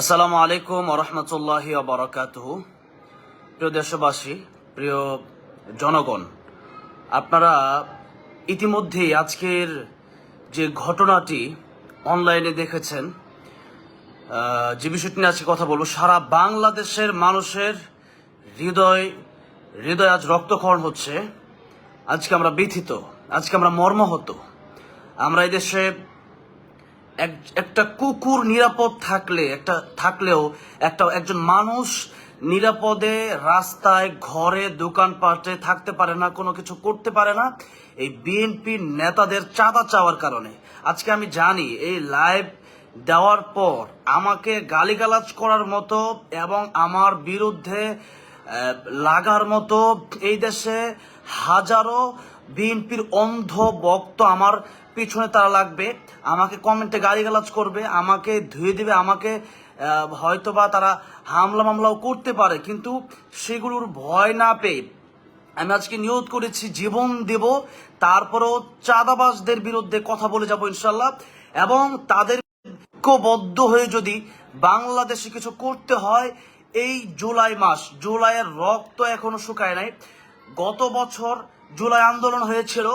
আসসালামু আলাইকুম রহমতুল্লাহ বারাকাতুহ। প্রিয় দেশবাসী, প্রিয় জনগণ, আপনারা ইতিমধ্যেই আজকের যে ঘটনাটি অনলাইনে দেখেছেন যে বিষয়টি নিয়ে আজকে কথা বলব, সারা বাংলাদেশের মানুষের হৃদয় হৃদয় আজ রক্তক্ষরণ হচ্ছে। আজকে আমরা ব্যথিত, আজকে আমরা মর্মাহত। আমরা এই দেশে একটা কুকুর নিরাপদ থাকলে, একটা, থাকলেও একটা, একজন মানুষ নিরাপদে রাস্তায়, ঘরে, দোকানপাটে থাকতে পারে না, কোনো কিছু করতে পারে না, এই বিএনপির নেতাদের চাঁদা চাওয়ার কারণে। আজকে আমি জানি, এই লাইভ দেওয়ার পর আমাকে গালিগালাজ করার মতো এবং আমার বিরুদ্ধে লাগার মতো এই দেশে হাজারো বিএনপির অন্ধ বক্ত আমার পিছনে তারা লাগবে আমাকে কমেন্টে গালিগালাজ করবে আমাকে ধুয়ে দিবে আমাকে আহ, হয়তোবা তারা হামলা মামলাও করতে পারে কিন্তু সেগুলোর ভয় না পেয়ে আমি আজকে নিয়োগ করেছি জীবন দেব তারপরেও চাঁদাবাজদের বিরুদ্ধে কথা বলে যাব ইনশাল্লাহ এবং তাদের ঐক্যবদ্ধ হয়ে যদি বাংলাদেশে কিছু করতে হয় এই জুলাই মাস জুলাইয়ের রক্ত এখনও শুকায় নাই। গত বছর জুলাই আন্দোলন হয়েছিল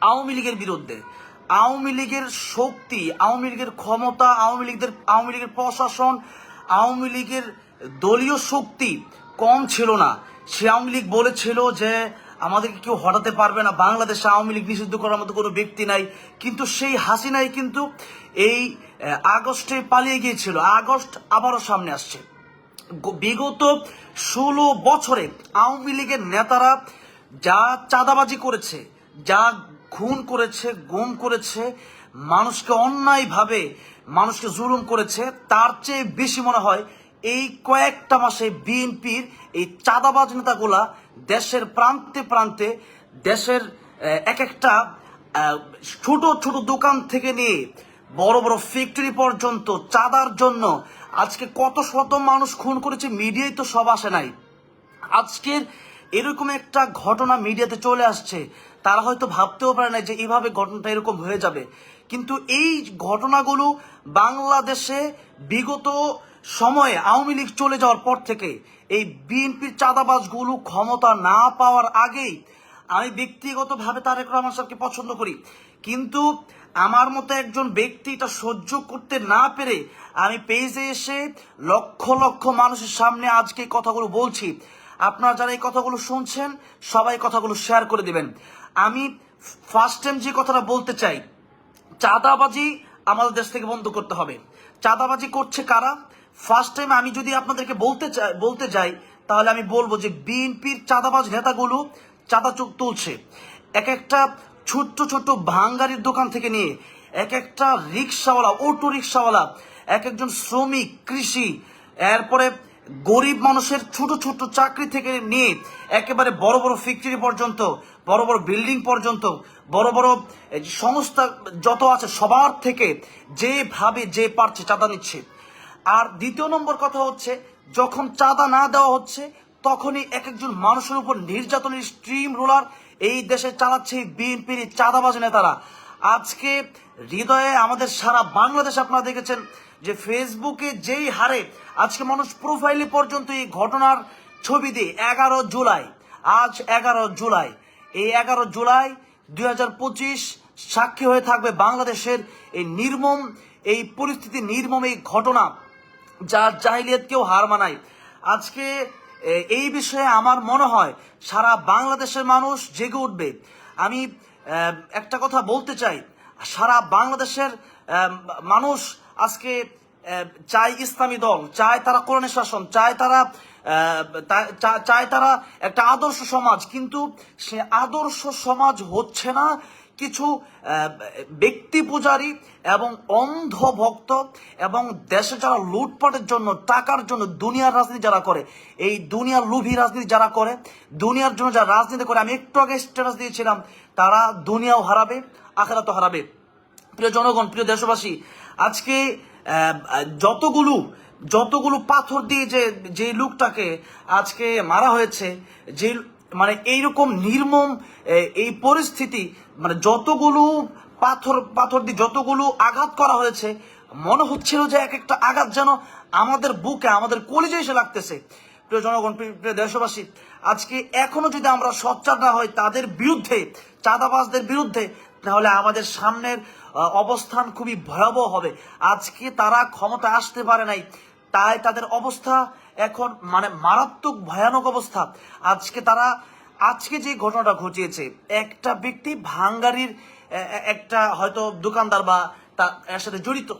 আওয়ামী লীগের বিরুদ্ধে। আওয়ামী লীগের শক্তি, আওয়ামী লীগের ক্ষমতা, আওয়ামী লীগের আওয়ামী লীগের প্রশাসন, আওয়ামী লীগের দলীয় শক্তি কম ছিল না। সে আওয়ামী লীগ বলেছিল যে, আমাদেরকে কেউ হটাতে পারবে না। বাংলাদেশে আওয়ামী লীগ নিষিদ্ধ করার মতো কোনো ব্যক্তি নাই। কিন্তু সেই হাসিনাই কিন্তু এই আগস্টে পালিয়ে গিয়েছিল। আগস্ট আবারও সামনে আসছে। বিগত ষোলো বছরে আওয়ামী লীগের নেতারা যা চাঁদাবাজি করেছে, যা খুন করেছে, গুম করেছে, মানুষকে অন্যায়ভাবে মানুষকে জুলুম করেছে, তার চেয়ে বেশি মনে হয় এই কয়েকটা মাসে বিএনপির এই চাঁদাবাজ নেতাগুলা দেশের প্রান্তে প্রান্তে, দেশের এক একটা ছোট ছোট দোকান থেকে নিয়ে বড় বড় ফ্যাক্টরি পর্যন্ত চাঁদার জন্য আজকে কত শত মানুষ খুন করেছে মিডিয়ায় তো সব আসে নাই। আজকের এরকম একটা ঘটনা মিডিয়াতে চলে আসছে। তারা হয়তো ভাবতেও পারে না যে এইভাবে ঘটনাটা এরকম হয়ে যাবে। কিন্তু এই ঘটনাগুলো বাংলাদেশে বিগত সময়ে আওয়ামী লীগ চলে যাওয়ার পর থেকে এই বিএনপির চাঁদাবাজগুলো ক্ষমতা না পাওয়ার আগেই আমি ব্যক্তিগতভাবে তারেক রহমান সাহেবকে পছন্দ করি। কিন্তু আমার মতো একজন ব্যক্তি এটা সহ্য করতে না পেরে আমি পেজে এসে লক্ষ লক্ষ মানুষের সামনে আজকে কথাগুলো বলছি। আপনারা যারা এই কথাগুলো শুনছেন, সবাই কথাগুলো শেয়ার করে দিবেন। আমি ফার্স্ট টাইম যে কথাটা বলতে চাই, চাঁদাবাজি আমাদের দেশ থেকে বন্ধ করতে হবে। চাঁদাবাজি করছে কারা? ফার্স্ট টাইম আমি যদি আপনাদেরকে বলতে চাই, বলতে যাই, তাহলে আমি বলব যে বিএনপির চাঁদাবাজ নেতাগুলো চাঁদা চোখ তুলছে। এক একটা ছোট্ট ছোট্ট ভাঙ্গারির দোকান থেকে নিয়ে এক একটা রিক্সাওয়ালা, অটো রিক্সাওয়ালা, এক একজন শ্রমিক, কৃষি, এরপরে গরিব মানুষের ছোট ছোট চাকরি থেকে নিয়ে একেবারে বড় বড় ফ্যাক্টরি পর্যন্ত বড় বড় বিল্ডিং পর্যন্ত, বড় বড় সংস্থা যত আছে সবার থেকে যেভাবে যে পারছে চাঁদা নিচ্ছে। আর দ্বিতীয় নম্বর কথা হচ্ছে, যখন চাঁদা না দেওয়া হচ্ছে, তখনই এক একজন মানুষের উপর নির্যাতনের স্ট্রিম রোলার এই দেশে চালাচ্ছে বিএনপির চাঁদাবাজ নেতারা। আজকে হৃদয়ে আমাদের সারা বাংলাদেশ আপনারা দেখেছেন যে ফেসবুকে যেই হারে আজকে মানুষ প্রোফাইলে পর্যন্ত এই ঘটনার ছবি দিয়ে এগারো জুলাই, আজ এগারো জুলাই। এই এগারো জুলাই দু হাজার পঁচিশ সাক্ষী হয়ে থাকবে বাংলাদেশের এই নির্মম, এই পরিস্থিতি নির্মম এই ঘটনা যার জাহিলিয়াতকেও হার মানায়। আজকে এই বিষয়ে আমার মনে হয় সারা বাংলাদেশের মানুষ জেগে উঠবে। আমি একটা কথা বলতে চাই। সারা বাংলাদেশের মানুষ আজকে চায় ইসলামী দল, চায় তারা কোরআনের শাসন, চায় তারা চায় তারা একটা আদর্শ সমাজ, কিন্তু সে আদর্শ সমাজ হচ্ছে না কিছু ব্যক্তি পূজারী এবং অন্ধ ভক্ত এবং দেশে যারা লুটপাটের জন্য, টাকার জন্য দুনিয়ার রাজনীতি যারা করে, এই দুনিয়ার লোভী রাজনীতি যারা করে, দুনিয়ার জন্য যারা রাজনীতি করে, আমি একটু আগে স্ট্যাটাস দিয়েছিলাম, তারা দুনিয়াও হারাবে, আখেরাতও হারাবে। প্রিয় জনগণ, প্রিয় দেশবাসী, আজকে যতগুলো যতগুলো পাথর দিয়ে যে যে লোকটাকে আজকে মারা হয়েছে, যে মানে এইরকম নির্মম এই পরিস্থিতি মানে যতগুলো পাথর পাথর দিয়ে যতগুলো আঘাত করা হয়েছে, মনে হচ্ছিল যে এক একটা আঘাত যেন আমাদের বুকে, আমাদের কলিজে এসে লাগতেছে। প্রিয় জনগণ প্রিয় প্রিয় দেশবাসী, আজকে এখনও যদি আমরা সচ্চার না হই তাদের বিরুদ্ধে, চাঁদাবাজদের বিরুদ্ধে, তাহলে আমাদের সামনের অবস্থান খুবই ভয়াবহ হবে। আজকে তারা ক্ষমতা আসতে পারে নাই। তাই তাদের অবস্থা এখন মানে মারাত্মক ভয়ানক অবস্থা। আজকে তারা, আজকে যে ঘটনাটা ঘটিয়েছে, একটা ব্যক্তি ভাঙ্গারির একটা হয়তো দোকানদার বা তার সাথে জড়িত।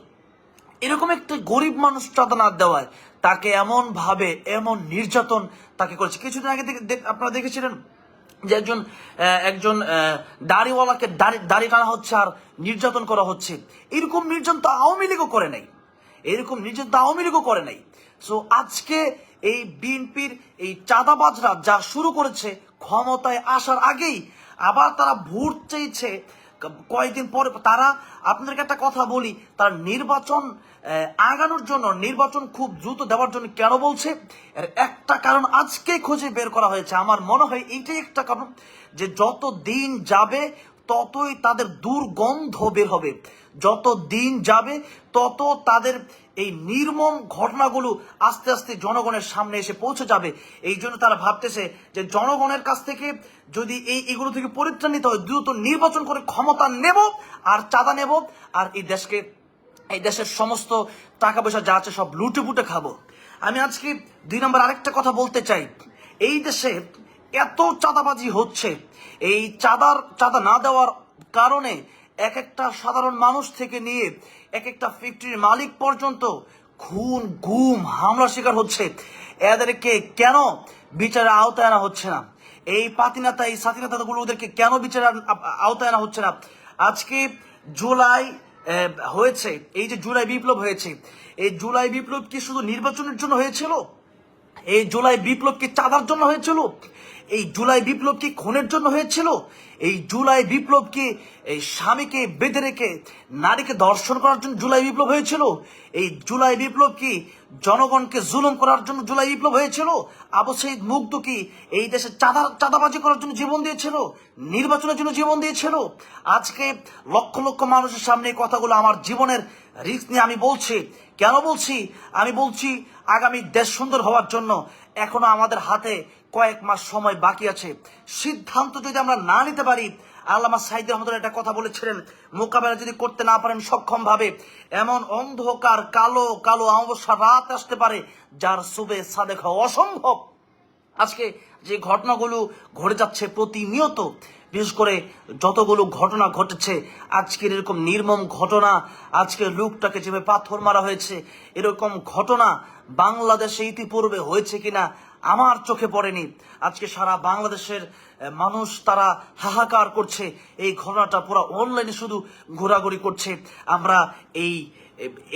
এরকম একটা গরিব মানুষ চাঁদা দেওয়ায় তাকে এমন ভাবে এমন নির্যাতন তাকে করেছে। কিছুদিন আগে আপনারা দেখেছিলেন যে একজন একজন দাড়িওয়ালাকে দাড়ি দাড়ি টানা হচ্ছে আর নির্যাতন করা হচ্ছে। এরকম নির্যাতন তো আওয়ামী লীগও করে নাই। এরকম নির্যাতন তো আওয়ামী লীগও করে নাই। সো আজকে এই বিএনপির এই চাঁদাবাজরা যা শুরু করেছে ক্ষমতায় আসার আগেই, আবার তারা ভোট চেয়েছে কয়েকদিন পরে তারা, আপনাদেরকে একটা কথা বলি, তার নির্বাচন আগানোর জন্য নির্বাচন খুব দ্রুত দেওয়ার জন্য কেন বলছে? এর একটা কারণ আজকে খুঁজে বের করা হয়েছে। আমার মনে হয় এইটাই একটা কারণ যে যত দিন যাবে ততই তাদের দুর্গন্ধ বের হবে। যত দিন যাবে, তত তাদের এই নির্মম ঘটনাগুলো আস্তে আস্তে জনগণের সামনে এসে পৌঁছে যাবে। এই জন্য তারা ভাবতেছে যে জনগণের কাছ থেকে যদি এই এগুলো থেকে পরিত্রাণ নিতে হয়, দ্রুত নির্বাচন করে ক্ষমতা নেব আর চাঁদা নেব আর এই দেশকে, এই দেশের সমস্ত টাকা পয়সা যা আছে সব লুটে পুটে খাব। আমি আজকে দুই নম্বর আরেকটা কথা বলতে চাই। এই দেশে এত চাঁদাবাজি হচ্ছে। এই চাঁদার, চাঁদা না দেওয়ার কারণে এক একটা সাধারণ মানুষ থেকে নিয়ে এক একটা ফ্যাক্টরির মালিক পর্যন্ত খুন, গুম, হামলার শিকার হচ্ছে। এদেরকে কেন বিচারের আওতায় আনা হচ্ছে না? এই পাতিনাতা, এই সাথীনাতাগুলো ওদেরকে কেন বিচারের আওতায় আনা হচ্ছে না? আজকে জুলাই হয়েছে। এই যে জুলাই বিপ্লব হয়েছে। এই জুলাই বিপ্লব কি শুধু নির্বাচনের জন্য হয়েছিল? এই জুলাই বিপ্লব কি চাঁদার জন্য হয়েছিল? এই জুলাই বিপ্লব কি খুনের জন্য হয়েছিল? এই জুলাই বিপ্লব কি এই স্বামীকে বেঁধে রেখে নারীকে দর্শন করার জন্য জুলাই বিপ্লব হয়েছিল? এই জুলাই বিপ্লব কি জনগণকে জুলুম করার জন্য জুলাই বিপ্লব হয়েছিল? আবু সঈদ মুগ্ধ কি এই দেশে চাঁদা, চাঁদাবাজি করার জন্য জীবন দিয়েছিল? নির্বাচনের জন্য জীবন দিয়েছিল? আজকে লক্ষ লক্ষ মানুষের সামনে কথাগুলো আমার জীবনের রিস্ক নিয়ে আমি বলছি। কেন বলছি? আমি বলছি, আগামী দেশ সুন্দর হওয়ার জন্য এখনও আমাদের হাতে কয়েক মাস সময় বাকি আছে। সিদ্ধান্ত যদি আমরা না নিতে পারি, আল্লামা সাইদ রহমতুল্লাহ একটা কথা বলেছিলেন, মোকাবেলা যদি করতে না পারেন সক্ষম ভাবে এমন অন্ধকার, কালো কালো অমাবস্যা রাত আসতে পারে, যার সুবে সাদেক হওয়া অসম্ভব। আজকে যে ঘটনাগুলো ঘটে যাচ্ছে প্রতিনিয়ত বিশেষ করে যতগুলো ঘটনা ঘটেছে, আজকের এরকম নির্মম ঘটনা, আজকে লোকটাকে যেভাবে পাথর মারা হয়েছে, এরকম ঘটনা বাংলাদেশে ইতিপূর্বে হয়েছে কিনা আমার চোখে পড়েনি। আজকে সারা বাংলাদেশের মানুষ তারা হাহাকার করছে, এই ঘটনাটা পুরো অনলাইনে শুধু ঘোরাঘুরি করছে। আমরা এই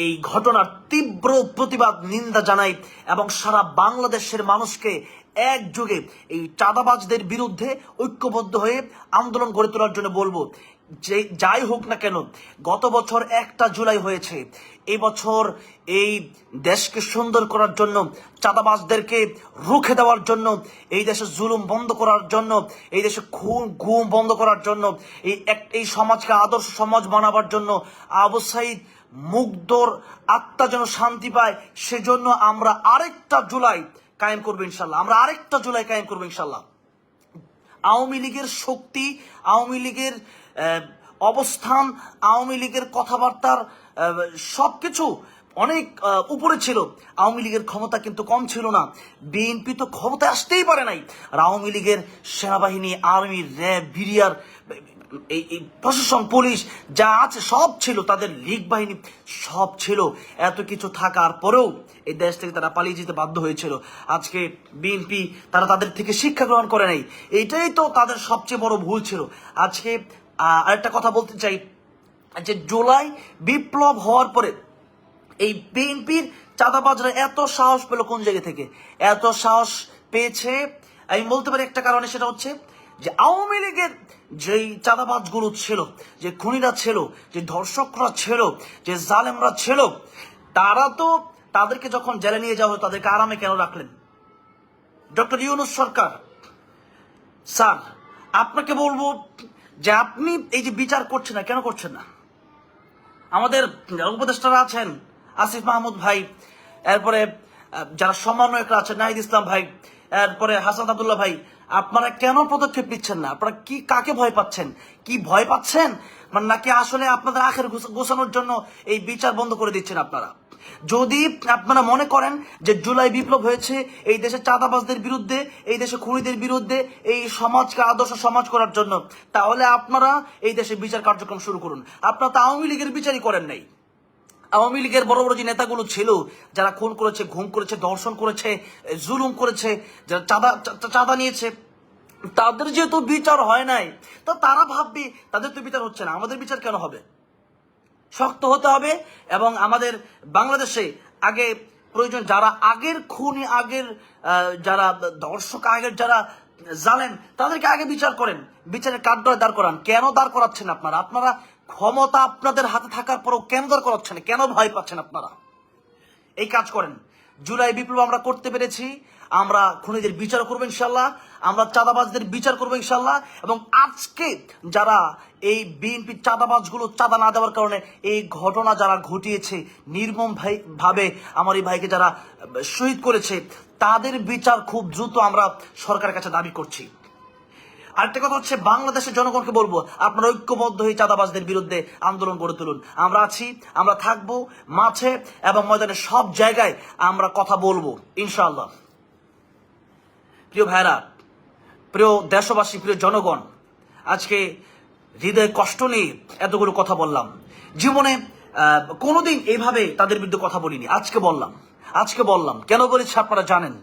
এই ঘটনার তীব্র প্রতিবাদ, নিন্দা জানাই এবং সারা বাংলাদেশের মানুষকে একযোগে এই চাঁদাবাজদের বিরুদ্ধে ঐক্যবদ্ধ হয়ে আন্দোলন গড়ে তোলার জন্য বলব, যে যাই হোক না কেন, গত বছর একটা জুলাই হয়েছে। এই বছর এই দেশকে সুন্দর করার জন্য, চাঁদাবাজদেরকে রুখে দেওয়ার জন্য, এই দেশে জুলুম বন্ধ করার জন্য, এই দেশে খুন ঘুম বন্ধ করার জন্য, এই এক- এই সমাজকে আদর্শ সমাজ বানাবার জন্য আবু মুগ্ধর আত্মা যেন শান্তি পায়, সেজন্য আমরা আরেকটা জুলাই কায়েম করব ইনশাল্লাহ আমরা আরেকটা জুলাই কায়েম করব ইনশাল্লাহ আওয়ামী লীগের শক্তি, আওয়ামী লীগের অবস্থান, আওয়ামী লীগের কথাবার্তার সবকিছু অনেক উপরে ছিল। আওয়ামী লীগের ক্ষমতা কিন্তু কম ছিল না। বিএনপি তো ক্ষমতায় আসতেই পারে নাই। আর আওয়ামী লীগের সেনাবাহিনী, আর্মি, র্যাব বিরিয়ার এই প্রশাসন, পুলিশ যা আছে সব ছিল, তাদের লীগ বাহিনী সব ছিল। এত কিছু থাকার পরেও এই দেশ থেকে তারা পালিয়ে যেতে বাধ্য হয়েছিল। আজকে বিএনপি তারা তাদের থেকে শিক্ষা গ্রহণ করে নাই। এইটাই তো তাদের সবচেয়ে বড় ভুল ছিল। আজকে আরেকটা কথা বলতে চাই। যে জুলাই বিপ্লব হওয়ার পরে এই বিএনপির চাঁদাবাজরা এত সাহস পেল কোন জায়গা থেকে? এত সাহস পেয়েছে? আমি বলতে পারি একটা কারণে, সেটা হচ্ছে যে আওয়ামী লীগের যেই চাঁদাবাজগুলো ছিল, যে খুনিরা ছিল, যে ধর্ষকরা ছিল, যে জালেমরা ছিল, তারা তো তাদেরকে যখন জেলে নিয়ে যাওয়া হতো তাদেরকে আরামে কেন রাখলেন? ডক্টর ইউনুস সরকার, স্যার, আপনাকে বলব যে আপনি এই যে বিচার করছেন না, কেন করছেন না? আমাদের উপদেষ্টারা আছেন, আসিফ মাহমুদ ভাই, এরপরে যারা সমন্বয়করা আছেন, নাহিদ ইসলাম ভাই, এরপরে হাসান আবদুল্লাহ ভাই আপনারা কেন পদক্ষেপ নিচ্ছেন না? আপনারা কি, কাকে ভয় পাচ্ছেন? কি ভয় পাচ্ছেন? মানে নাকি আসলে আপনাদের আখের গোছ- গোছানোর জন্য এই বিচার বন্ধ করে দিচ্ছেন আপনারা? যদি আপনারা মনে করেন যে জুলাই বিপ্লব হয়েছে, এই দেশে চাঁদাবাজদের বিরুদ্ধে, এই দেশে খুনিদের বিরুদ্ধে, এই সমাজকে আদর্শ সমাজ করার জন্য, তাহলে আপনারা এই দেশে বিচার কার্যক্রম শুরু করুন। আপনারা তো আওয়ামী লীগের বিচারই করেন নাই। আওয়ামী লীগের বড় বড় যে নেতাগুলো ছিল, যারা খুন করেছে, ঘুম করেছে দর্শন করেছে জুলুম করেছে, যারা চাঁদা চাঁদা নিয়েছে তাদের যেহেতু বিচার হয় নাই, তো তারা ভাববে তাদের তো বিচার হচ্ছে না। আমাদের বিচার কেন হবে? শক্ত হতে হবে এবং আমাদের বাংলাদেশে আগে প্রয়োজন যারা আগের খুনি, আগের যারা দর্শক, আগের যারা জানেন তাদেরকে আগে বিচার করেন। বিচারের কাঠগড়ায় দাঁড় করান। কেন দাঁড় করাচ্ছেন আপনারা? আপনারা ক্ষমতা আপনাদের হাতে থাকার পরেও কেন দাঁড় করাচ্ছেন? কেন ভয় পাচ্ছেন আপনারা? এই কাজ করেন। জুলাই বিপ্লব আমরা করতে পেরেছি। আমরা খুনিদের বিচার করব ইনশাল্লাহ আমরা চাঁদাবাজদের বিচার করব ইনশাল্লাহ এবং আজকে যারা এই বিএনপি চাঁদাবাজগুলো চাঁদা না দেওয়ার কারণে এই ঘটনা যারা ঘটিয়েছে, নির্মম ভাই ভাবে আমার এই ভাইকে যারা শহীদ করেছে, তাদের বিচার খুব দ্রুত আমরা সরকারের কাছে দাবি করছি। আরেকটা কথা হচ্ছে, বাংলাদেশের জনগণকে বলব, আপনারা ঐক্যবদ্ধ হয়ে চাঁদাবাজদের বিরুদ্ধে আন্দোলন গড়ে তুলুন। আমরা আছি, আমরা থাকব মাঠে এবং ময়দানে সব জায়গায় আমরা কথা বলব, ইনশাআল্লাহ। প্রিয় ভাইরা প্রিয় দেশবাসী, প্রিয় জনগণ, আজকে হৃদয়ে কষ্ট নিয়ে এতগুলো কথা বললাম। জীবনে কোনোদিন এইভাবে তাদের বিরুদ্ধে কথা বলিনি। আজকে বললাম আজকে বললাম। কেন বলেছি আপনারা জানেন?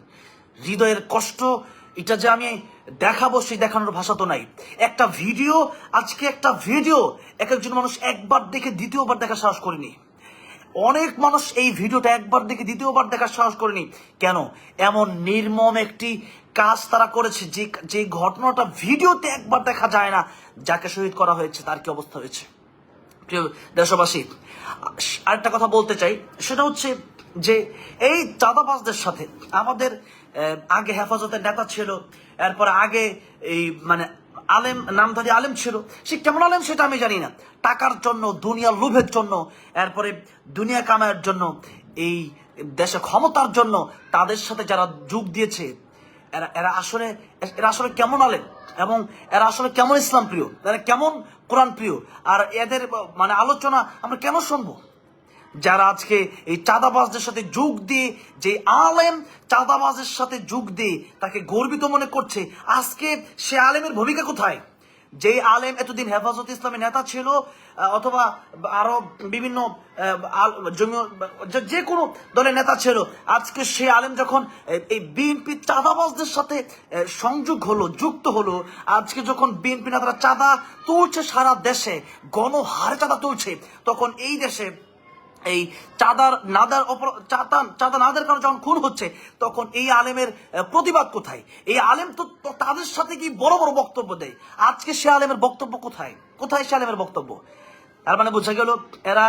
হৃদয়ের কষ্ট, এটা যে আমি দেখাবো সেই দেখানোর ভাষা তো নাই। একটা ভিডিও, আজকে একটা ভিডিও, এক একজন মানুষ একবার দেখে দ্বিতীয়বার দেখার সাহস করেনি। অনেক মানুষ এই ভিডিওটা একবার দেখে দ্বিতীয়বার দেখার সাহস করেনি। কেন? এমন নির্মম একটি কাজ তারা করেছে, যে যে ঘটনাটা ভিডিওতে একবার দেখা যায় না, যাকে শহীদ করা হয়েছে, তার কি অবস্থা হয়েছে? দেশবাসী, আরেকটা কথা বলতে চাই, সেটা হচ্ছে যে এই চাঁদাবাজদের সাথে আমাদের আগে হেফাজতের নেতা ছিল, এরপর আগে এই মানে আলেম, নামধারী আলেম ছিল, সে কেমন আলেম সেটা আমি জানি না। টাকার জন্য দুনিয়া লোভের জন্য, এরপরে দুনিয়া কামায়ের জন্য, এই দেশে ক্ষমতার জন্য, তাদের সাথে যারা যোগ দিয়েছে এরা এরা আসলে এরা আসলে কেমন আলেম? এবং এরা আসলে কেমন ইসলাম প্রিয়? এরা কেমন কোরআন প্রিয়? আর এদের মানে আলোচনা আমরা কেন শুনব? যারা আজকে এই চাঁদাবাজদের সাথে যোগ দিয়ে, যে আলেম চাঁদাবাজের সাথে যোগ দিয়ে তাকে গর্বিত মনে করছে, আজকে সে আলেমের ভূমিকা কোথায়? যে আলেম এতদিন হেফাজত ইসলামী নেতা ছিল অথবা আরও বিভিন্ন যে- কোনো দলের নেতা ছিল, আজকে সে আলেম যখন এই বিএনপি চাঁদাবাজদের সাথে সংযোগ হলো, যুক্ত হলো, আজকে যখন বিএনপি নেতারা চাঁদা তুলছে সারা দেশে, গণহারে চাঁদা তুলছে, তখন এই দেশে এই চাঁদার নাদার চাঁদা নাদের কারণে যখন খুন হচ্ছে, তখন এই আলেমের প্রতিবাদ কোথায়? এই আলেম তো তো তাদের সাথে কি বড় বড় বক্তব্য দেয়? আজকে সে আলেমের বক্তব্য কোথায়? কোথায় সে আলেমের বক্তব্য? তার মানে বোঝা গেল, এরা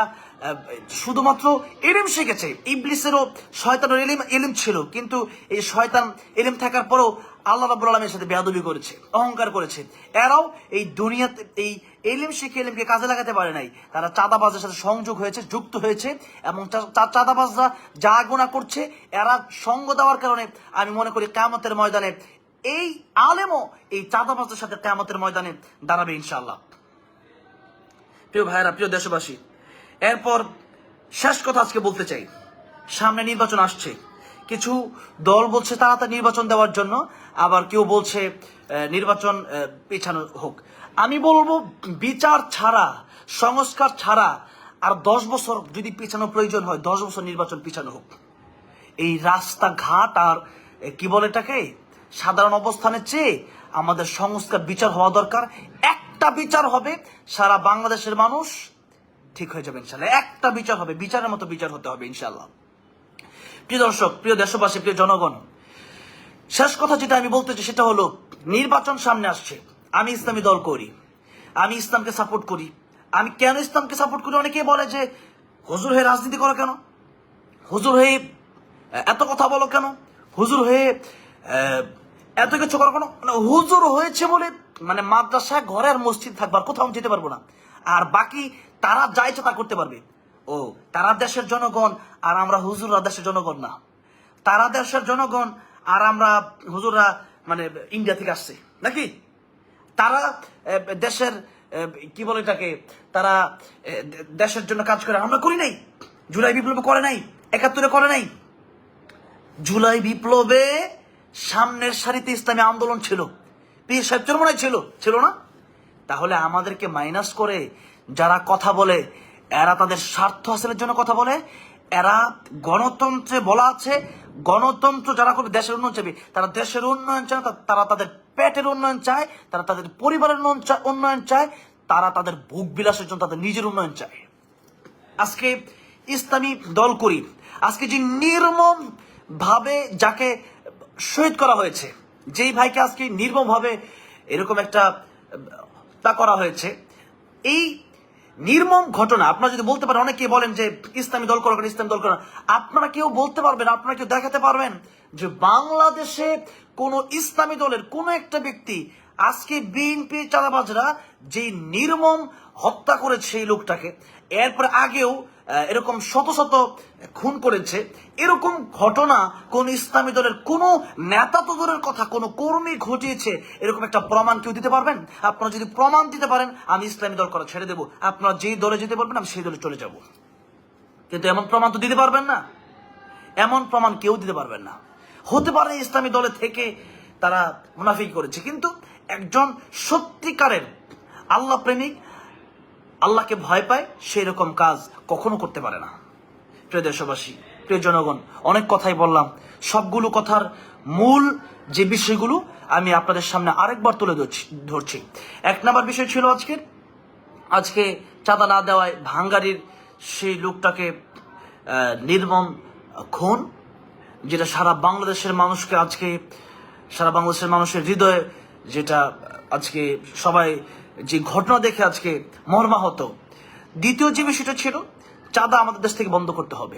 শুধুমাত্র এলিম শিখেছে। ইবলিসেরও শয়তানের এলিম এলিম ছিল, কিন্তু এই শয়তান এলিম থাকার পরেও আল্লাহ রাবুল আলমের সাথে বেয়াদবি করেছে, অহংকার করেছে। এরাও এই দুনিয়াতে, এই এলিম শিখে এলিমকে কাজে লাগাতে পারে নাই। তারা চাঁদাবাজের সাথে সংযোগ হয়েছে, যুক্ত হয়েছে, এবং চাঁদাবাজরা যা গুণা করছে, এরা সঙ্গ দেওয়ার কারণে আমি মনে করি কামতের ময়দানে এই আলেমও এই চাঁদাবাজদের সাথে কামতের ময়দানে দাঁড়াবে ইনশাল্লাহ প্রিয় ভাইয়েরা, প্রিয় দেশবাসী, এরপর শেষ কথা আজকে বলতে চাই। সামনে নির্বাচন আসছে। কিছু দল বলছে তারা তাড়াতাড়ি নির্বাচন দেওয়ার জন্য, আবার কেউ বলছে নির্বাচন পেছানো হোক। আমি বলব বিচার ছাড়া, সংস্কার ছাড়া আর দশ বছর যদি পেছানো প্রয়োজন হয়, দশ বছর নির্বাচন পিছানো হোক। এই রাস্তাঘাট আর কি বলে এটাকে? সাধারণ অবস্থানের চেয়ে আমাদের সংস্কার বিচার হওয়া দরকার। একটা বিচার হবে, সারা বাংলাদেশের মানুষ ঠিক হয়ে যাবে ইনশাল্লাহ। একটা বিচার হবে, বিচারের মতো বিচার হতে হবে ইনশাল্লাহ। প্রিয় দর্শক, প্রিয় দেশবাসী, প্রিয় জনগণ, শেষ কথা যেটা আমি বলতে চাই সেটা হলো, নির্বাচন সামনে আসছে। আমি ইসলামী দল করি, আমি ইসলামকে সাপোর্ট করি। আমি কেন ইসলামকে সাপোর্ট করি? অনেকেই বলে যে, হুজুর হয়ে রাজনীতি করো কেন? হুজুর হয়ে এত কথা বলো কেন? হুজুর হয়ে এত কিছু করো কেন? মানে হুজুর হয়েছে বলে মানে মাদ্রাসা ঘরে আর মসজিদ থাকবার কোথাও আমি যেতে পারব না। আর বাকি তারা যা তা করতে পারবে। ও, তারা দেশের জনগণ, আর আমরা হুজুররা দেশের জনগণ না। তারা দেশের জনগণ, আর আমরা হুজুররা মানে ইন্ডিয়া থেকে আসছে। নাকি? তারা দেশের কি বলে এটাকে, তারা দেশের জন্য কাজ করে। আমরা করি নাই। জুলাই বিপ্লব করে নাই। একাত্তরে করে নাই। জুলাই বিপ্লবে সামনের সারিতে ইসলামী আন্দোলন ছিল। পীর সাহেব চরমনায় ছিল। ছিল না? তাহলে আমাদেরকে মাইনাস করে যারা কথা বলে, এরা তাদের স্বার্থ হাসিলের জন্য কথা বলে এরা গণতন্ত্রে বলা আছে, গণতন্ত্র যারা করবে দেশের উন্নয়ন চাইবে। তারা দেশের উন্নয়ন চায় তারা তাদের পেটের উন্নয়ন চায়, তারা তাদের পরিবারের উন্নয়ন চায়, তারা তাদের ভোগ বিলাসের জন্য তাদের নিজের উন্নয়ন চায়। আজকে ইসলামী দল করি, আজকে যে নির্মম ভাবে যাকে শহীদ করা হয়েছে, যেই ভাইকে আজকে নির্মম ভাবে এরকম একটা তা করা হয়েছে, এই নির্মম ঘটনা। আপনারা যদি বলতে পারেন অনেকে বলেন যে ইসলামী দল করা ইসলামী দল করা আপনারা কেউ বলতে পারবেন, আপনারা কেউ দেখাতে পারবেন যে বাংলাদেশে কোন ইসলামী দলের কোন একটা ব্যক্তি, আজকে বিএনপি চাঁদাবাজরা যে নির্মম হত্যা করেছে এই লোকটাকে, এরপর আগেও এরকম শত শত খুন করেছে। এরকম ঘটনা কোন ইসলামী দলের, কোন নেতা তো কথা, কোন কর্মী ঘটিয়েছে, এরকম একটা প্রমাণ কেউ দিতে পারবেন? আপনারা যদি প্রমাণ দিতে পারেন, আমি ইসলামী দল করা ছেড়ে দেবো। আপনারা যেই দলে যেতে পারবেন, আমি সেই দলে চলে যাব। কিন্তু এমন প্রমাণ তো দিতে পারবেন না। এমন প্রমাণ কেউ দিতে পারবেন না। হতে পারে ইসলামী দলে থেকে তারা মুনাফিক করেছে, কিন্তু একজন সত্যিকারের আল্লাহ প্রেমিক আল্লাহকে ভয় পায় সেই রকম কাজ কখনো করতে পারে না। প্রিয় দেশবাসী, প্রিয় জনগণ, অনেক কথাই বললাম। সবগুলো কথার মূল যে বিষয়গুলো আমি আপনাদের সামনে আরেকবার তুলে ধরছি এক নম্বর বিষয় ছিল আজকের। আজকে চাঁদা না দেওয়ায় ভাঙ্গারির সেই লোকটাকে নির্মম খুন, যেটা সারা বাংলাদেশের মানুষকে আজকে সারা বাংলাদেশের মানুষের হৃদয়ে যেটা আজকে সবাই যে ঘটনা দেখে আজকে মর্মাহত। দ্বিতীয় যে বিষয়টা ছিল, চাঁদা আমাদের দেশ থেকে বন্ধ করতে হবে।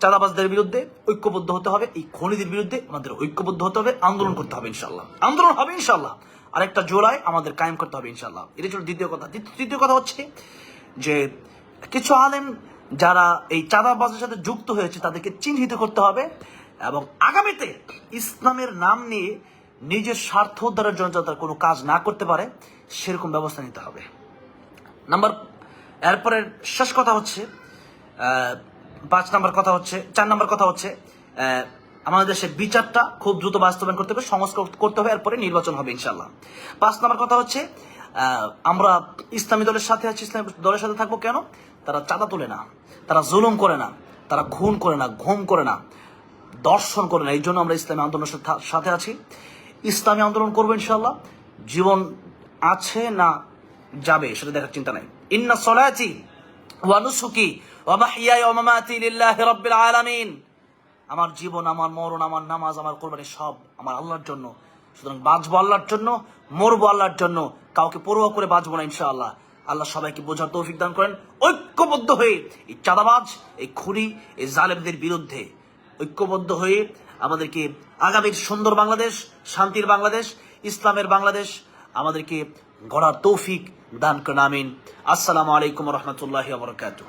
চাঁদাবাজদের বিরুদ্ধে ঐক্যবদ্ধ হতে হবে, এই খনিদের বিরুদ্ধে আমাদের ঐক্যবদ্ধ হতে হবে, আন্দোলন করতে হবে ইনশাল্লাহ আন্দোলন হবে ইনশাল্লাহ আরেকটা জোলাই আমাদের কায়েম করতে হবে ইনশাল্লাহ এটা ছিল দ্বিতীয় কথা। তৃতীয় কথা হচ্ছে যে কিছু আলেম যারা এই চাঁদাবাজের সাথে যুক্ত হয়েছে, তাদেরকে চিহ্নিত করতে হবে এবং আগামীতে ইসলামের নাম নিয়ে নিজের স্বার্থ উদ্ধারের জন্য যাতে কোনো কাজ না করতে পারে, সেরকম ব্যবস্থা নিতে হবে। নাম্বার এরপরে শেষ কথা হচ্ছে পাঁচ নাম্বার কথা হচ্ছে, চার নাম্বার কথা হচ্ছে আমাদের দেশের বিচারটা খুব দ্রুত বাস্তবায়ন করতে হবে, সংস্কার করতে হবে, এরপরে নির্বাচন হবে ইনশাল্লাহ পাঁচ নাম্বার কথা হচ্ছে আমরা ইসলামী দলের সাথে আছি, ইসলামী দলের সাথে থাকব কেন? তারা চাঁদা তোলে না, তারা জুলুম করে না, তারা খুন করে না, ঘুম করে না, দর্শন করে না, এই জন্য আমরা ইসলামী আন্দোলনের সাথে আছি। ইসলামী আন্দোলন করব ইনশাল্লাহ জীবন আছে না যাবে, সেটা দেখার চিন্তা নাই। ইন্না সলাতি ওয়া নুসুকি ওয়া মাহইয়ায়া ওয়া মামাতি লিল্লাহি রাব্বিল আলামিন। আমার জীবন, আমার মরণ, আমার নামাজ, আমার কোরবানি সব আমার আল্লাহর জন্য। সুতরাং বাঁচবো আল্লাহর জন্য, মরবো আল্লাহর জন্য, কাউকে পরোয়া করে বাঁচবো না ইনশাআল্লাহ। আল্লাহ সবাইকে বোঝার তৌফিক দান করেন। ঐক্যবদ্ধ হয়ে এই চাঁদাবাজ, এই খুনি, এই জালেমদের বিরুদ্ধে ঐক্যবদ্ধ হয়ে আমাদেরকে আগামীর সুন্দর বাংলাদেশ, শান্তির বাংলাদেশ, ইসলামের বাংলাদেশ আমাদেরকে গড়ার তৌফিক দান করেন, আমিন। আসসালামু আলাইকুম রহমতুল্লাহ বরকাতুহ।